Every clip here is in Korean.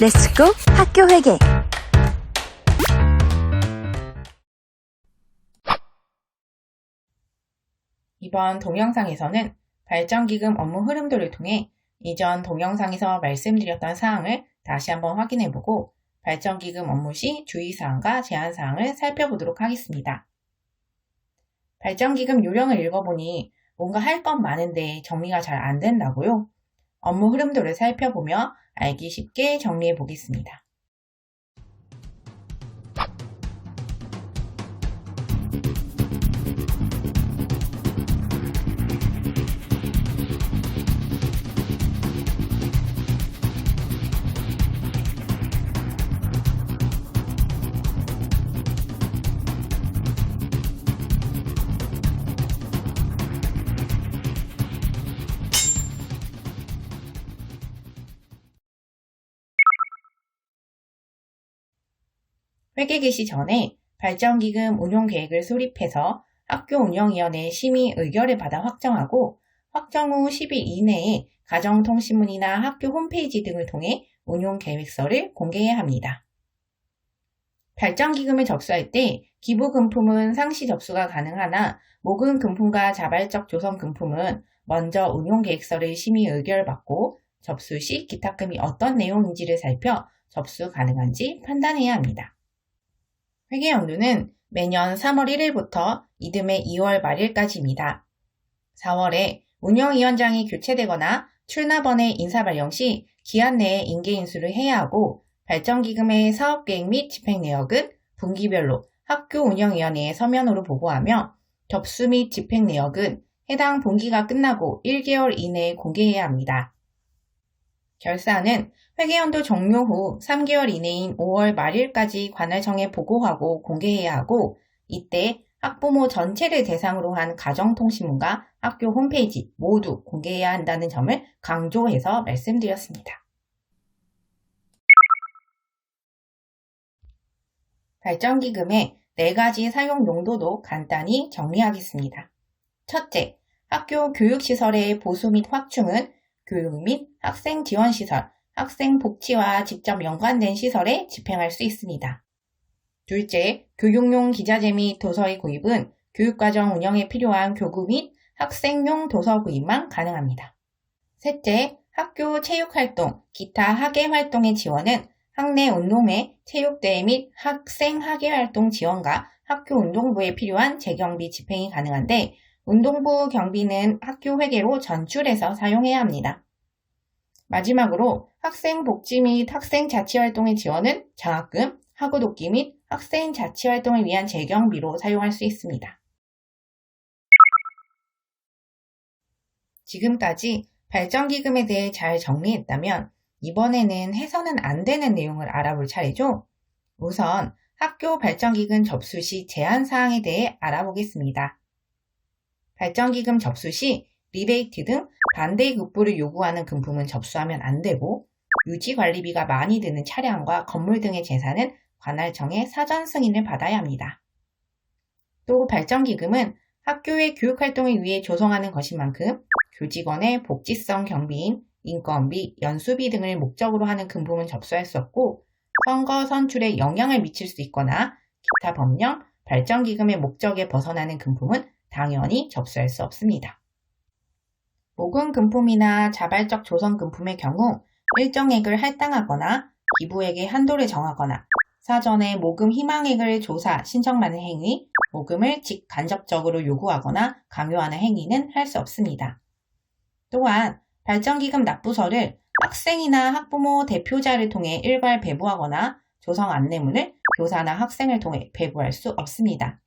렛츠고 학교 회계 이번 동영상에서는 발전기금 업무 흐름도를 통해 이전 동영상에서 말씀드렸던 사항을 다시 한번 확인해보고 발전기금 업무 시 주의사항과 제한사항을 살펴보도록 하겠습니다. 발전기금 요령을 읽어보니 뭔가 할 건 많은데 정리가 잘 안 된다고요? 업무 흐름도를 살펴보며 알기 쉽게 정리해 보겠습니다. 회계 개시 전에 발전기금 운용 계획을 수립해서 학교 운영위원회 심의 의결을 받아 확정하고 확정 후 10일 이내에 가정통신문이나 학교 홈페이지 등을 통해 운용 계획서를 공개해야 합니다. 발전기금을 접수할 때 기부금품은 상시 접수가 가능하나 모금금품과 자발적 조성금품은 먼저 운용계획서를 심의 의결받고 접수 시 기탁금이 어떤 내용인지를 살펴 접수 가능한지 판단해야 합니다. 회계연도는 매년 3월 1일부터 이듬해 2월 말일까지입니다. 4월에 운영위원장이 교체되거나 출납원의 인사 발령 시 기한 내에 인계 인수를 해야 하고 발전기금의 사업계획 및 집행 내역은 분기별로 학교 운영위원회에 서면으로 보고하며 접수 및 집행 내역은 해당 분기가 끝나고 1개월 이내에 공개해야 합니다. 결산은 회계연도 종료 후 3개월 이내인 5월 말일까지 관할청에 보고하고 공개해야 하고 이때 학부모 전체를 대상으로 한 가정통신문과 학교 홈페이지 모두 공개해야 한다는 점을 강조해서 말씀드렸습니다. 발전기금의 네 가지 사용 용도도 간단히 정리하겠습니다. 첫째, 학교 교육시설의 보수 및 확충은 교육 및 학생 지원 시설, 학생 복지와 직접 연관된 시설에 집행할 수 있습니다. 둘째, 교육용 기자재 및 도서의 구입은 교육과정 운영에 필요한 교구 및 학생용 도서 구입만 가능합니다. 셋째, 학교 체육활동, 기타 학예활동의 지원은 학내 운동회, 체육대회 및 학생 학예활동 지원과 학교 운동부에 필요한 재경비 집행이 가능한데 운동부 경비는 학교 회계로 전출해서 사용해야 합니다. 마지막으로 학생 복지 및 학생 자치활동의 지원은 장학금, 학우 돕기 및 학생 자치활동을 위한 재경비로 사용할 수 있습니다. 지금까지 발전기금에 대해 잘 정리했다면 이번에는 해서는 안 되는 내용을 알아볼 차례죠. 우선 학교 발전기금 접수 시 제한 사항에 대해 알아보겠습니다. 발전기금 접수 시 리베이트 등 반대 급부를 요구하는 금품은 접수하면 안 되고 유지 관리비가 많이 드는 차량과 건물 등의 재산은 관할청의 사전 승인을 받아야 합니다. 또 발전기금은 학교의 교육활동을 위해 조성하는 것인 만큼 교직원의 복지성 경비인 인건비, 연수비 등을 목적으로 하는 금품은 접수할 수 없고 선거 선출에 영향을 미칠 수 있거나 기타 법령, 발전기금의 목적에 벗어나는 금품은 당연히 접수할 수 없습니다. 모금 금품이나 자발적 조성 금품의 경우 일정액을 할당하거나 기부액의 한도를 정하거나 사전에 모금 희망액을 조사, 신청하는 행위, 모금을 직간접적으로 요구하거나 강요하는 행위는 할 수 없습니다. 또한 발전기금 납부서를 학생이나 학부모 대표자를 통해 일괄 배부하거나 조성 안내문을 교사나 학생을 통해 배부할 수 없습니다.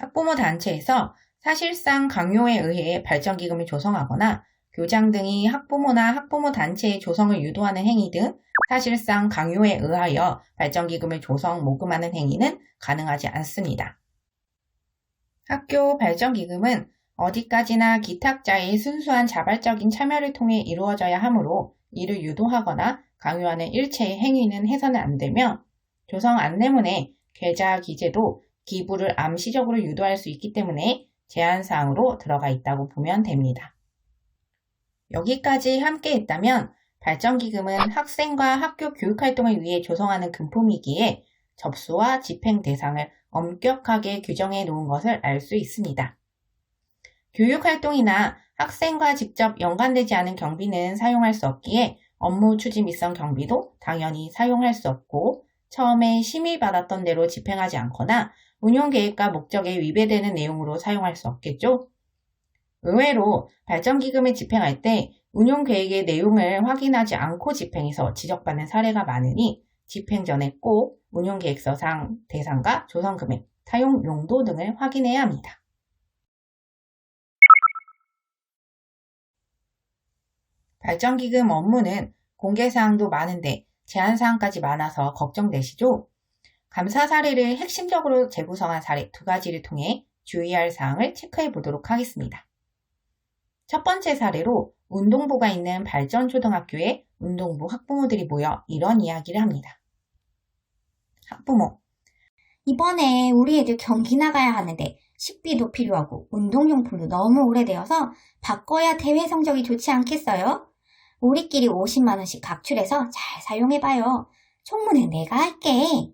학부모 단체에서 사실상 강요에 의해 발전기금을 조성하거나 교장 등이 학부모나 학부모 단체의 조성을 유도하는 행위 등 사실상 강요에 의하여 발전기금을 조성, 모금하는 행위는 가능하지 않습니다. 학교 발전기금은 어디까지나 기탁자의 순수한 자발적인 참여를 통해 이루어져야 하므로 이를 유도하거나 강요하는 일체의 행위는 해서는 안 되며 조성 안내문에 계좌 기재도 기부를 암시적으로 유도할 수 있기 때문에 제한사항으로 들어가 있다고 보면 됩니다. 여기까지 함께 했다면 발전기금은 학생과 학교 교육활동을 위해 조성하는 금품이기에 접수와 집행 대상을 엄격하게 규정해 놓은 것을 알 수 있습니다. 교육활동이나 학생과 직접 연관되지 않은 경비는 사용할 수 없기에 업무 추진 미성 경비도 당연히 사용할 수 없고 처음에 심의받았던 대로 집행하지 않거나 운용 계획과 목적에 위배되는 내용으로 사용할 수 없겠죠? 의외로 발전기금을 집행할 때 운용 계획의 내용을 확인하지 않고 집행해서 지적받는 사례가 많으니 집행 전에 꼭 운용 계획서상 대상과 조성 금액, 사용 용도 등을 확인해야 합니다. 발전기금 업무는 공개사항도 많은데 제한사항까지 많아서 걱정되시죠? 감사 사례를 핵심적으로 재구성한 사례 두 가지를 통해 주의할 사항을 체크해 보도록 하겠습니다. 첫 번째 사례로 운동부가 있는 발전초등학교에 운동부 학부모들이 모여 이런 이야기를 합니다. 학부모, 이번에 우리 애들 경기 나가야 하는데 식비도 필요하고 운동용품도 너무 오래되어서 바꿔야 대회 성적이 좋지 않겠어요? 우리끼리 50만원씩 각출해서 잘 사용해봐요. 총무는 내가 할게.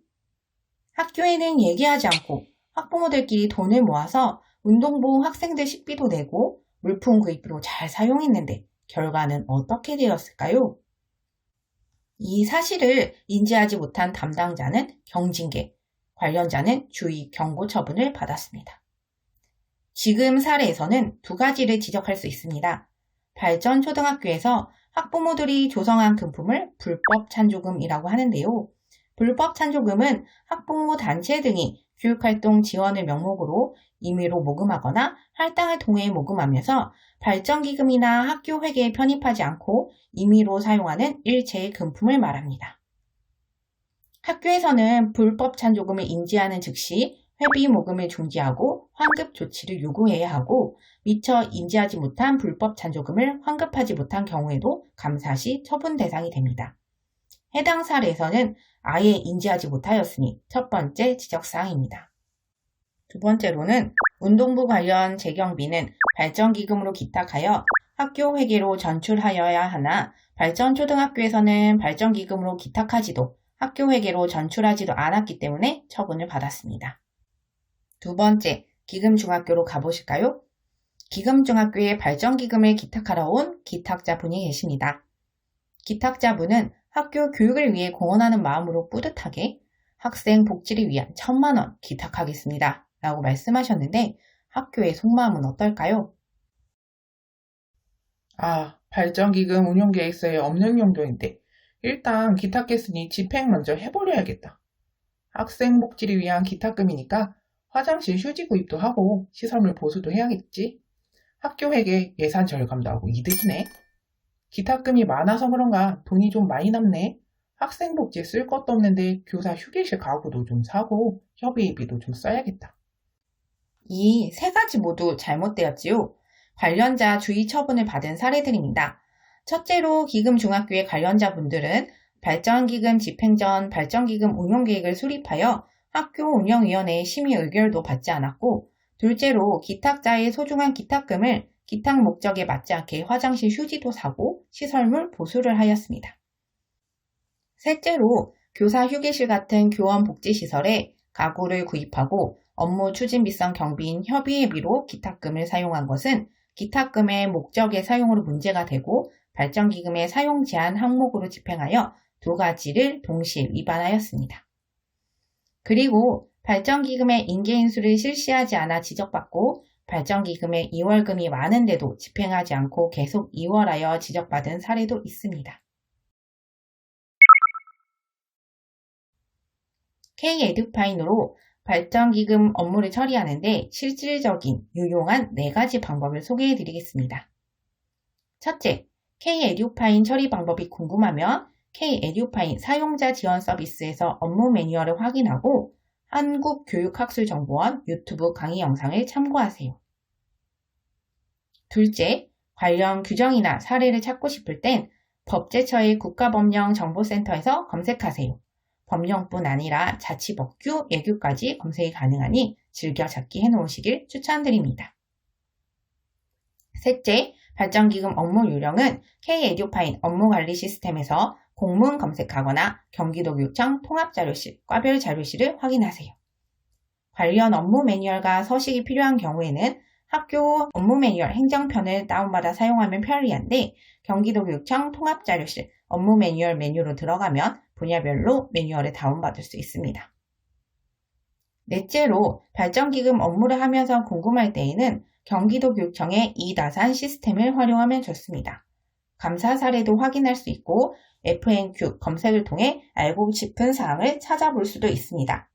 학교에는 얘기하지 않고 학부모들끼리 돈을 모아서 운동부 학생들 식비도 내고 물품 구입으로 잘 사용했는데 결과는 어떻게 되었을까요? 이 사실을 인지하지 못한 담당자는 경징계, 관련자는 주의 경고 처분을 받았습니다. 지금 사례에서는 두 가지를 지적할 수 있습니다. 발전 초등학교에서 학부모들이 조성한 금품을 불법 찬조금이라고 하는데요. 불법 찬조금은 학부모 단체 등이 교육활동 지원을 명목으로 임의로 모금하거나 할당을 통해 모금하면서 발전기금이나 학교 회계에 편입하지 않고 임의로 사용하는 일체의 금품을 말합니다. 학교에서는 불법 찬조금을 인지하는 즉시 회비 모금을 중지하고 환급 조치를 요구해야 하고 미처 인지하지 못한 불법 찬조금을 환급하지 못한 경우에도 감사 시 처분 대상이 됩니다. 해당 사례에서는 아예 인지하지 못하였으니 첫 번째 지적사항입니다. 두 번째로는 운동부 관련 재경비는 발전기금으로 기탁하여 학교 회계로 전출하여야 하나 발전초등학교에서는 발전기금으로 기탁하지도 학교 회계로 전출하지도 않았기 때문에 처분을 받았습니다. 두 번째, 기금중학교로 가보실까요? 기금중학교에 발전기금을 기탁하러 온 기탁자분이 계십니다. 기탁자분은 학교 교육을 위해 공헌하는 마음으로 뿌듯하게 학생 복지를 위한 천만 원 기탁하겠습니다. 라고 말씀하셨는데 학교의 속마음은 어떨까요? 아, 발전기금 운용 계획서에 없는 용도인데 일단 기탁했으니 집행 먼저 해버려야겠다. 학생 복지를 위한 기탁금이니까 화장실 휴지 구입도 하고 시설물 보수도 해야겠지. 학교 회계 예산 절감도 하고 이득이네. 기탁금이 많아서 그런가 돈이 좀 많이 남네. 학생 복지에 쓸 것도 없는데 교사 휴게실 가구도 좀 사고 협의비도 좀 써야겠다. 이 세 가지 모두 잘못되었지요. 관련자 주의 처분을 받은 사례들입니다. 첫째로 기금중학교의 관련자분들은 발전기금 집행 전 발전기금 운용계획을 수립하여 학교 운영위원회의 심의 의결도 받지 않았고, 둘째로 기탁자의 소중한 기탁금을 기탁 목적에 맞지 않게 화장실 휴지도 사고 시설물 보수를 하였습니다. 셋째로 교사 휴게실 같은 교원 복지시설에 가구를 구입하고 업무 추진비성 경비인 협의회비로 기탁금을 사용한 것은 기탁금의 목적의 사용으로 문제가 되고 발전기금의 사용 제한 항목으로 집행하여 두 가지를 동시에 위반하였습니다. 그리고 발전기금의 인계인수를 실시하지 않아 지적받고 발전기금의 이월금이 많은데도 집행하지 않고 계속 이월하여 지적받은 사례도 있습니다. K-에듀파인으로 발전기금 업무를 처리하는데 실질적인 유용한 네 가지 방법을 소개해 드리겠습니다. 첫째, K-에듀파인 처리 방법이 궁금하면 K-에듀파인 사용자 지원 서비스에서 업무 매뉴얼을 확인하고 한국교육학술정보원 유튜브 강의 영상을 참고하세요. 둘째, 관련 규정이나 사례를 찾고 싶을 땐 법제처의 국가법령정보센터에서 검색하세요. 법령뿐 아니라 자치법규, 예규까지 검색이 가능하니 즐겨 찾기 해놓으시길 추천드립니다. 셋째, 발전기금 업무 요령은 K-에듀파인 업무관리 시스템에서 공문 검색하거나 경기도교육청 통합자료실, 과별 자료실을 확인하세요. 관련 업무 매뉴얼과 서식이 필요한 경우에는 학교 업무 매뉴얼 행정편을 다운받아 사용하면 편리한데 경기도교육청 통합자료실 업무 매뉴얼 메뉴로 들어가면 분야별로 매뉴얼을 다운받을 수 있습니다. 넷째로 발전기금 업무를 하면서 궁금할 때에는 경기도교육청의 이다산 시스템을 활용하면 좋습니다. 감사 사례도 확인할 수 있고 FNQ 검색을 통해 알고 싶은 사항을 찾아볼 수도 있습니다.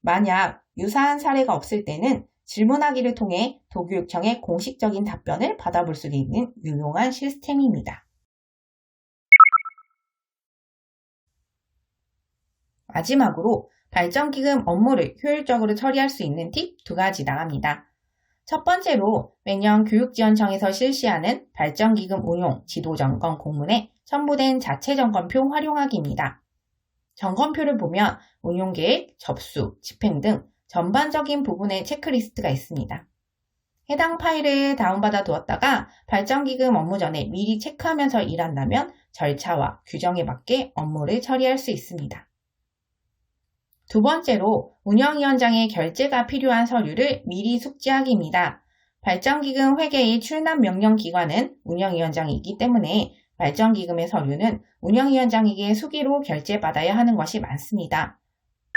만약 유사한 사례가 없을 때는 질문하기를 통해 도교육청의 공식적인 답변을 받아볼 수 있는 유용한 시스템입니다. 마지막으로 발전기금 업무를 효율적으로 처리할 수 있는 팁 두 가지 나갑니다. 첫 번째로 매년 교육지원청에서 실시하는 발전기금 운용 지도점검 공문에 첨부된 자체 점검표 활용하기입니다. 점검표를 보면 운용계획, 접수, 집행 등 전반적인 부분의 체크리스트가 있습니다. 해당 파일을 다운받아 두었다가 발전기금 업무 전에 미리 체크하면서 일한다면 절차와 규정에 맞게 업무를 처리할 수 있습니다. 두 번째로 운영위원장의 결재가 필요한 서류를 미리 숙지하기입니다. 발전기금 회계의 출납 명령 기관은 운영위원장이기 때문에 발전기금의 서류는 운영위원장에게 수기로 결제받아야 하는 것이 많습니다.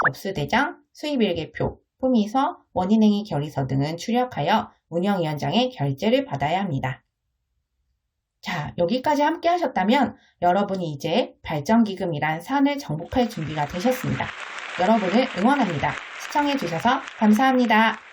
접수대장, 수입일계표, 품위서, 원인행위 결의서 등은 출력하여 운영위원장의 결제를 받아야 합니다. 자, 여기까지 함께 하셨다면 여러분이 이제 발전기금이란 산을 정복할 준비가 되셨습니다. 여러분을 응원합니다. 시청해주셔서 감사합니다.